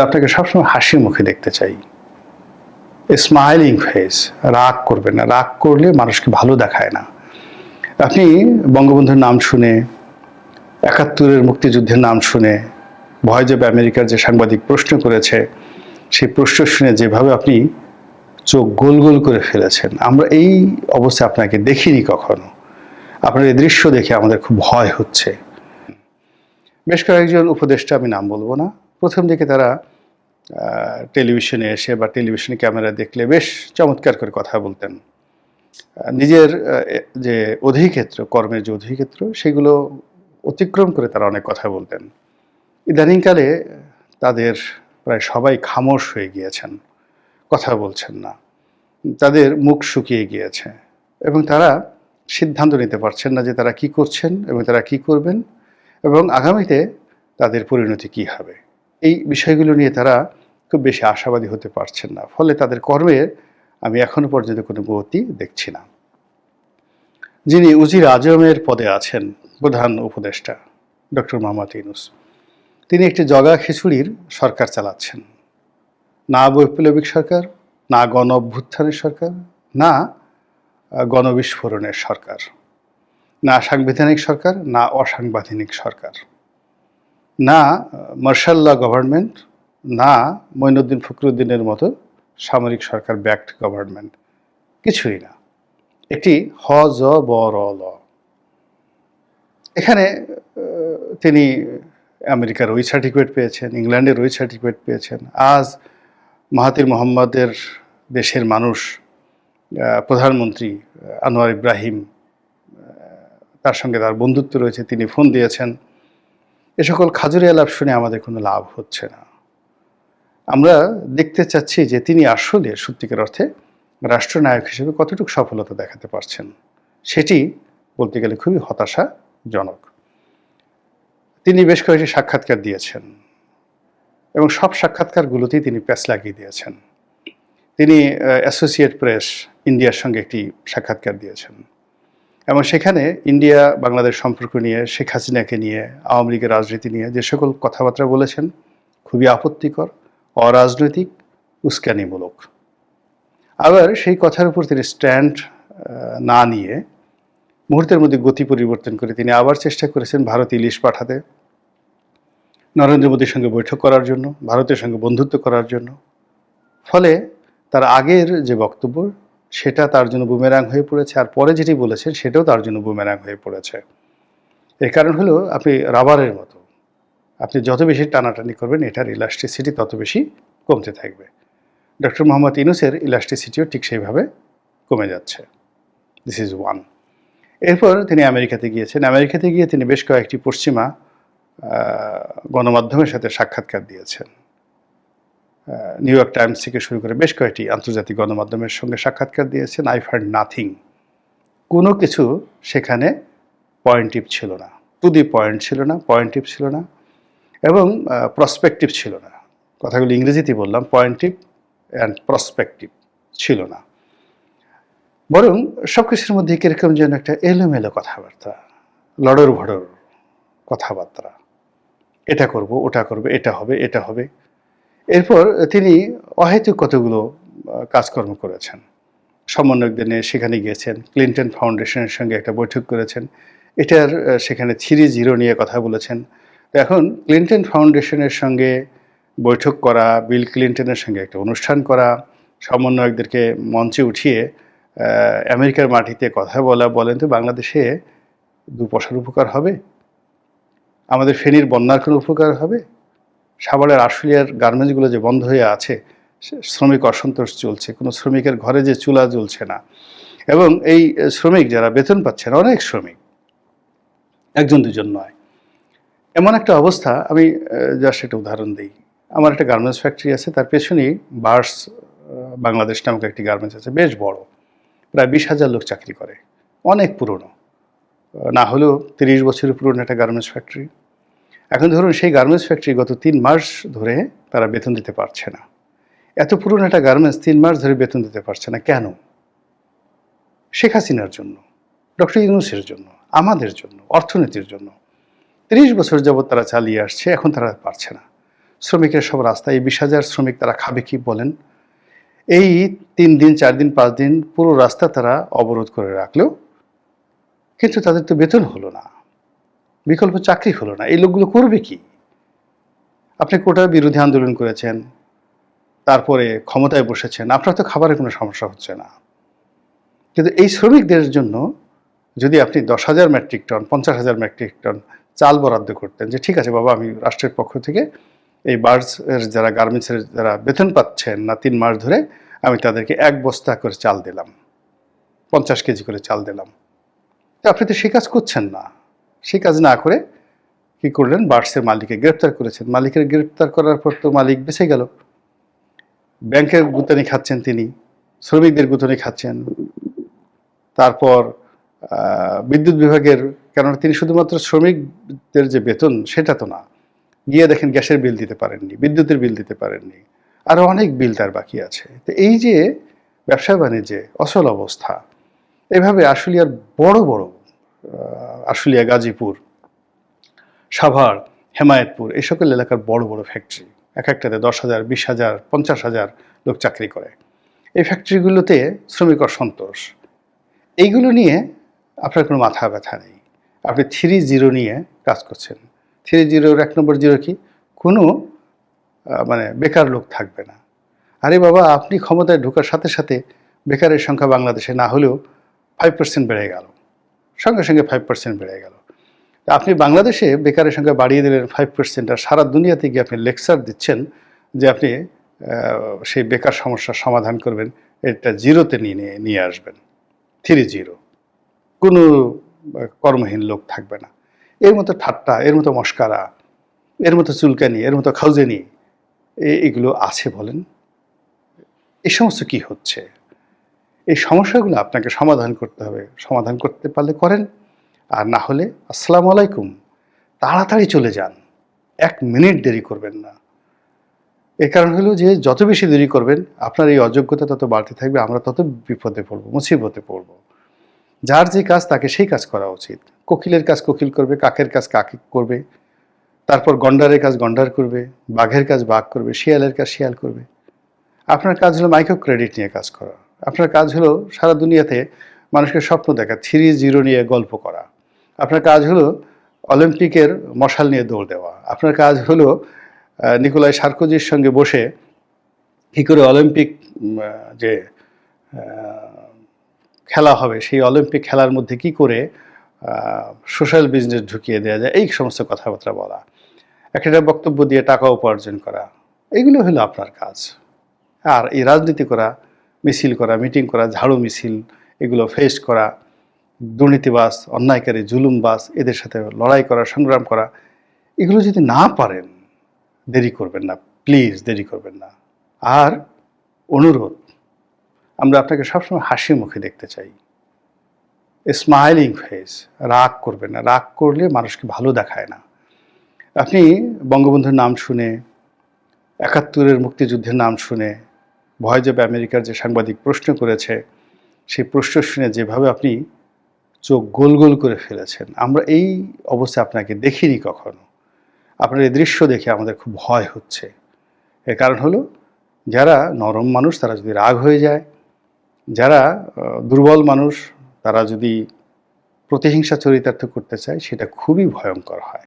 আপনাকে সবসময় হাসি মুখে দেখতে চাই। স্মাইলিং ফেস রাগ করবেন না। রাগ করলে মানুষকে ভালো দেখায় না। আপনি বঙ্গবন্ধুর নাম শুনে, একাত্তরের মুক্তিযুদ্ধের নাম শুনে ভয় যাবে আমেরিকার যে সাংবাদিক প্রশ্ন করেছে, সেই প্রশ্ন শুনে যেভাবে আপনি চোখ গোল গোল করে ফেলেছেন, আমরা এই অবস্থায় আপনাকে দেখিনি কখনো। আপনার এই দৃশ্য দেখে আমাদের খুব ভয় হচ্ছে। বেশ কয়েকজন উপদেষ্টা আমি নাম বলব না। প্রথম দিকে তারা টেলিভিশনে এসে বা টেলিভিশনে ক্যামেরা দেখলে বেশ চমৎকার করে কথা বলতেন। নিজের যে অধিক্ষেত্র, কর্মের যে অধিক্ষেত্র, সেগুলো অতিক্রম করে তারা অনেক কথা বলতেন। ইদানিংকালে তাদের প্রায় সবাই খামোশ হয়ে গিয়েছেন, কথা বলছেন না। তাদের মুখ শুকিয়ে গিয়েছে এবং তারা সিদ্ধান্ত নিতে পারছেন না যে তারা কি করছেন এবং তারা কি করবেন এবং আগামীতে তাদের পরিণতি কি হবে। এই বিষয়গুলো নিয়ে তারা খুব বেশি আশাবাদী হতে পারছেন না। ফলে তাদের কর্মে আমি এখনও পর্যন্ত কোনো গতি দেখছি না। যিনি উজির আজমের পদে আছেন, প্রধান উপদেষ্টা, ডক্টর মোহাম্মদ ইউনুস, তিনি একটি জগা খিচুড়ির সরকার চালাচ্ছেন। না বৈপ্লবিক সরকার, না গণ অভ্যুত্থানের সরকার, না গণবিস্ফোরণের সরকার, না সাংবিধানিক সরকার, না অসাংবিধানিক সরকার। না, মার্শাল্লাহ গভর্নমেন্ট, না মঈনুদ্দিন ফখরুদ্দিনের মতো সামরিক সরকার ব্যাক্ট গভর্নমেন্ট। কিছুই না। একটি হ জ ব র ল এখানে তিনি আমেরিকার ওই সার্টিফিকেট পেয়েছেন, ইংল্যান্ডের ওই সার্টিফিকেট পেয়েছেন। আজ মাহাতির মোহাম্মদের দেশের মানুষ প্রধানমন্ত্রী, আনোয়ার ইব্রাহিম তার সঙ্গে তার বন্ধুত্ব রয়েছে, তিনি ফোন দিয়েছেন। এ সকল খাজুরি আলাপ শুনে আমাদের কোনো লাভ হচ্ছে না। আমরা দেখতে চাচ্ছি যে তিনি আসলে সত্যিকার অর্থে রাষ্ট্রনায়ক হিসেবে কতটুকু সফলতা দেখাতে পারছেন, সেটি বলতে গেলে খুবই হতাশাজনক। তিনি বেশ কয়েকটি সাক্ষাৎকার দিয়েছেন এবং সব সাক্ষাৎকারগুলোতেই তিনি প্যাচ লাগিয়ে দিয়েছেন। তিনি অ্যাসোসিয়েট প্রেস ইন্ডিয়ার সঙ্গে একটি সাক্ষাৎকার দিয়েছেন। এবং সেখানে ইন্ডিয়া, বাংলাদেশ সম্পর্ক নিয়ে, শেখ হাসিনাকে নিয়ে, আওয়ামী লীগের রাজনীতি নিয়ে যে সকল কথাবার্তা বলেছেন, খুবই আপত্তিকর, অরাজনৈতিক, উস্কানিমূলক। আবার সেই কথার উপর তিনি স্ট্যান্ড না নিয়ে মুহূর্তের মধ্যে গতি পরিবর্তন করে তিনি আবার চেষ্টা করেছেন ভারত ইলিশ পাঠাতে। নরেন্দ্র মোদীর সঙ্গে বৈঠক করার জন্য, ভারতের সঙ্গে বন্ধুত্ব করার জন্য। ফলে তার আগের যে বক্তব্য সেটা তার জন্য বুমেরাং হয়ে পড়েছে। আর পরে যেটি বলেছেন, সেটাও তার জন্য বুমেরাং হয়ে পড়েছে। এর কারণ হলো, আপনি রাবারের মতো, আপনি যত বেশি টানাটানি করবেন, এটার ইলাস্টিসিটি তত বেশি কমতে থাকবে। ডক্টর মোহাম্মদ ইনুসের ইলাস্টিসিটিও ঠিক সেইভাবে কমে যাচ্ছে। দিস ইজ ওয়ান এরপর তিনি আমেরিকাতে গিয়েছেন। আমেরিকাতে গিয়ে তিনি বেশ কয়েকটি পশ্চিমা গণমাধ্যমের সাথে সাক্ষাৎকার দিয়েছেন। নিউ ইয়র্ক টাইমস থেকে শুরু করে বেশ কয়েকটি আন্তর্জাতিক গণমাধ্যমের সঙ্গে সাক্ষাৎকার দিয়েছেন আই ফাইন্ড নাথিং কোনো কিছু সেখানে পয়েন্টিভ ছিল না। টু দি পয়েন্ট ছিল না পয়েন্টিভ ছিল না, এবং প্রসপেক্টিভ ছিল না। কথাগুলো ইংরেজিতে বললাম পয়েন্টিভ অ্যান্ড প্রসপেক্টিভ ছিল না। বরং সব কিছুর মধ্যে কীরকম যেন একটা এলোমেলো কথাবার্তা, লড়র ভড়র কথাবার্তা। এটা করব, ওটা করব, এটা হবে এটা হবে। এরপর তিনি অহেতুক কতগুলো কাজকর্ম করেছেন। সমন্বয়কদের নিয়ে সেখানে গিয়েছেন, ক্লিন্টন ফাউন্ডেশনের সঙ্গে একটা বৈঠক করেছেন। এটার সেখানে থ্রি জিরো নিয়ে কথা বলেছেন। এখন ক্লিন্টন ফাউন্ডেশনের সঙ্গে বৈঠক করা, বিল ক্লিন্টনের সঙ্গে একটা অনুষ্ঠান করা, সমন্বয়কদেরকে মঞ্চে উঠিয়ে আমেরিকার মাটিতে কথা বলা, বলেন তো বাংলাদেশে দু পয়সার উপকার হবে? আমাদের ফেনীর বন্যার কোনো উপকার হবে? সাভারের আশুলিয়ার গার্মেন্টসগুলো যে বন্ধ হয়ে আছে শ্রমিক অসন্তোষ চলছে, কোনো শ্রমিকের ঘরে যে চুলা জ্বলছে না। এবং এই শ্রমিক যারা বেতন পাচ্ছেন, অনেক শ্রমিক, একজন দুজন নয়। এমন একটা অবস্থা, আমি জাস্ট একটা উদাহরণ দিই। আমার একটা গার্মেন্টস ফ্যাক্টরি আছে, তার পেছনেই বার্স বাংলাদেশ নামক একটি গার্মেন্টস আছে, বেশ বড়। প্রায় বিশ হাজার লোক চাকরি করে, অনেক পুরনো। না হলেও তিরিশ বছরের পুরনো একটা গার্মেন্টস ফ্যাক্টরি। এখন ধরুন সেই গার্মেন্টস ফ্যাক্টরি গত তিন মাস ধরে তারা বেতন দিতে পারছে না। এত পুরনো একটা গার্মেন্টস তিন মাস ধরে বেতন দিতে পারছে না কেন? শেখ হাসিনার জন্য, ডক্টর ইউনুসের জন্য, আমাদের জন্য, অর্থনীতির জন্য। তিরিশ বছর যাবৎ তারা চালিয়ে আসছে, এখন তারা পারছে না। শ্রমিকের সব রাস্তায় এই বিশ হাজার শ্রমিক তারা খাবে কি বলেন? এই তিন দিন, চার দিন, পাঁচ দিন পুরো রাস্তা তারা অবরোধ করে রাখলেও কিন্তু তাদের তো বেতন হলো না। বিকল্প চাকরি হলো না। এই লোকগুলো করবে কি? আপনি কোটার বিরোধী আন্দোলন করেছেন, তারপরে ক্ষমতায় বসেছেন, আপনার তো খাবারের কোনো সমস্যা হচ্ছে না। কিন্তু এই শ্রমিকদের জন্য যদি আপনি দশ হাজার মেট্রিক টন, পঞ্চাশ হাজার মেট্রিক টন চাল বরাদ্দ করতেন, যে ঠিক আছে বাবা, আমি রাষ্ট্রের পক্ষ থেকে এই বার্ডস এর যারা গার্মেন্টসের যারা বেতন পাচ্ছেন না তিন মাস ধরে, আমি তাদেরকে এক বস্তা করে চাল দিলাম, পঞ্চাশ কেজি করে চাল দিলাম। আপনি তো সে কাজ করছেন না। সেই কাজ না করে কি করলেন? বার্ডসের মালিককে গ্রেপ্তার করেছেন। মালিকের গ্রেপ্তার করার পর তো মালিক বেঁচে গেল। ব্যাংকের গুতানি খাচ্ছেন তিনি শ্রমিকদের গুতানি খাচ্ছেন। তারপর বিদ্যুৎ বিভাগের কেননা তিনি শুধুমাত্র শ্রমিকদের যে বেতন সেটা তো না। গিয়ে দেখেন গ্যাসের বিল দিতে পারেননি বিদ্যুতের বিল দিতে পারেননি। আরও অনেক বিল তার বাকি আছে। তো এই যে ব্যবসা বাণিজ্যে অসল অবস্থা এভাবে আশুলিয়ার বড় বড় আহ, আশুলিয়া, গাজীপুর, সাভার, হেমায়েতপুর, এই সকল এলাকার বড় বড় ফ্যাক্টরি এক একটাতে দশ হাজার, বিশ হাজার, পঞ্চাশ হাজার লোক চাকরি করে। এই ফ্যাক্টরিগুলোতে শ্রমিক অসন্তোষ এইগুলো নিয়ে আপনার কোনো মাথা ব্যথা নেই। আপনি থ্রি জিরো নিয়ে কাজ করছেন। থ্রি জিরোর এক নম্বর জিরো কি? কোনো মানে বেকার লোক থাকবে না। আরে বাবা, আপনি ক্ষমতায় ঢোকার সাথে সাথে বেকারের সংখ্যা বাংলাদেশে না হলেও ফাইভ পার্সেন্ট বেড়ে গেল। সঙ্গে সঙ্গে ফাইভ পার্সেন্ট বেড়ে গেল। আপনি বাংলাদেশে বেকারের সংখ্যা বাড়িয়ে দিলেন ফাইভ পার্সেন্ট আর সারা দুনিয়াতে গিয়ে আপনি লেকচার দিচ্ছেন যে আপনি সেই বেকার সমস্যার সমাধান করবেন, এটা জিরোতে নিয়ে নিয়ে- আসবেন। থ্রি জিরো কোনো কর্মহীন লোক থাকবে না। এর মতো ঠাট্টা, এর মতো মস্কারা, এর মতো চুলকানি, এর মতো খাউজেনি, এ- এগুলো আছে বলেন? এই সমস্ত কি হচ্ছে? এই সমস্যাগুলো আপনাকে সমাধান করতে হবে। সমাধান করতে পারলে করেন। আর না হলে আসসালামু আলাইকুম। তাড়াতাড়ি চলে যান। এক মিনিট দেরি করবেন না। এর কারণ হলো যে, যত বেশি দেরি করবেন, আপনার এই অযোগ্যতা তত বাড়তে থাকবে, আমরা তত বিপদে পড়ব, মুসিবতে পড়ব। যার যে কাজ, তাকে সেই কাজ করা উচিত। কোকিলের কাজ কোকিল করবে, কাকের কাজ কাকে করবে, তারপর গন্ডারের কাজ গন্ডার করবে, বাঘের কাজ বাঘ করবে, শিয়ালের কাজ শিয়াল করবে। আপনার কাজ হলো মাইক্রো ক্রেডিট নিয়ে কাজ করা। আপনার কাজ হলো সারা দুনিয়াতে মানুষকে স্বপ্ন দেখা, থ্রি জিরো নিয়ে গল্প করা। আপনার কাজ হলো অলিম্পিকের মশাল নিয়ে দৌড় দেওয়া। আপনার কাজ হলো নিকোলাই সার্কোজির সঙ্গে বসে কী করে অলিম্পিক যে খেলা হবে, সেই অলিম্পিক খেলার মধ্যে কি করে সোশ্যাল বিজনেস ঢুকিয়ে দেওয়া যায়, এই সমস্ত কথাবার্তা বলা। একটা বক্তব্য দিয়ে টাকা উপার্জন করা। এগুলো হলো আপনার কাজ। আর এই রাজনীতি করা মিছিল করা, মিটিং করা, ঝাড়ু মিছিল, এগুলো ফেস করা দুর্নীতিবাস অন্যায়কারী জুলুমবাস এদের সাথে লড়াই করা, সংগ্রাম করা, এগুলো যদি না পারেন, দেরি করবেন না প্লিজ দেরি করবেন না। আর অনুরোধ, আমরা আপনাকে সবসময় হাসি মুখে দেখতে চাই। স্মাইলিং ফেস রাগ করবেন না, রাগ করলে মানুষকে ভালো দেখায় না। আপনি বঙ্গবন্ধুর নাম শুনে, একাত্তরের মুক্তিযুদ্ধের নাম শুনে ভয় যাবে আমেরিকার যে সাংবাদিক প্রশ্ন করেছে, সেই প্রশ্ন শুনে যেভাবে আপনি চোখ গোল গোল করে ফেলেছেন, আমরা এই অবস্থা আপনাকে দেখিনি কখনো। আপনার এই দৃশ্য দেখে আমাদের খুব ভয় হচ্ছে। এর কারণ হলো, যারা নরম মানুষ, তারা যদি রাগ হয়ে যায়, যারা দুর্বল মানুষ, তারা যদি প্রতিহিংসা চরিতার্থ করতে চায়, সেটা খুবই ভয়ঙ্কর হয়।